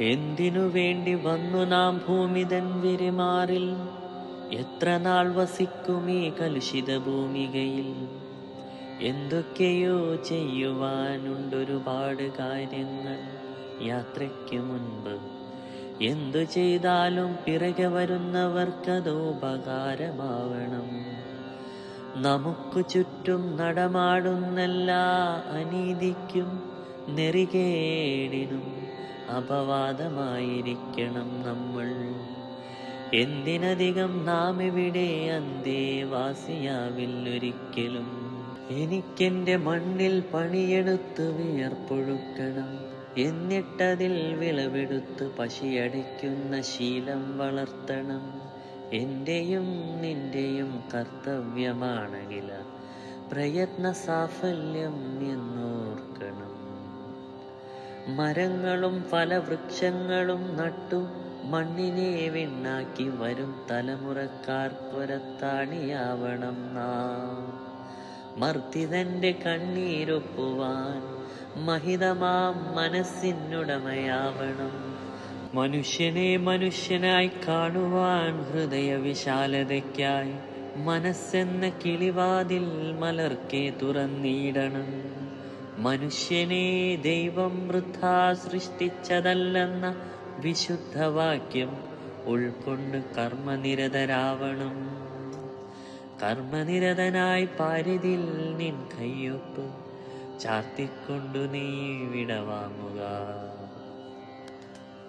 എന്തിനു വേണ്ടി വന്നു നാം ഭൂമിതൻ വിരിമാറിൽ? എത്ര നാൾ വസിക്കും ഈ കലുഷിത ഭൂമികയിൽ? എന്തൊക്കെയോ ചെയ്യുവാനുണ്ടൊരുപാട് കാര്യങ്ങൾ യാത്രയ്ക്ക് മുൻപ്. എന്തു ചെയ്താലും പിറകെ വരുന്നവർക്കത് ഉപകാരമാവണം. നമുക്ക് ചുറ്റും നടമാടുന്നെല്ലാ അനീതിക്കും നെറികേടിനും അപവാദമായിരിക്കണം നമ്മൾ. എന്തിനധികം നാം ഇവിടെ അന്തേവാസിയാവില്ലൊരിക്കലും. എനിക്കെന്റെ മണ്ണിൽ പണിയെടുത്ത് വിയർപ്പൊഴുക്കണം. എന്നിട്ടതിൽ വിളവെടുത്ത് പശിയടിക്കുന്ന ശീലം വളർത്തണം. എന്റെയും നിന്റെയും കർത്തവ്യമാണെങ്കില പ്രയത്ന സാഫല്യം എന്നോർക്കണം മരങ്ങളും ഫലവൃക്ഷങ്ങളും നട്ടു മണ്ണിനെ വിണ്ണാക്കി വരും തലമുറക്കാർക്കൊരത്താണിയാവണം നാം. മർദ്ദിതന്റെ കണ്ണീരൊപ്പുവാൻ മഹിതമാം മനസ്സിനുടമയാവണം. മനുഷ്യനെ മനുഷ്യനായി കാണുവാൻ ഹൃദയ വിശാലതയ്ക്കായി മനസ്സെന്ന കിളിവാതിൽ മലർക്കെ തുറന്നിടണം. മനുഷ്യനെ ദൈവം വൃഥാ സൃഷ്ടിച്ചതല്ലെന്ന വിശുദ്ധവാക്യം ഉൾക്കൊണ്ട് കർമ്മനിരതരാവണം. കർമ്മനിരതനായി പാരിതിൽ നിൻ കയ്യൊപ്പ് ചാർത്തിക്കൊണ്ടു നീ വിടവാങ്ങുക.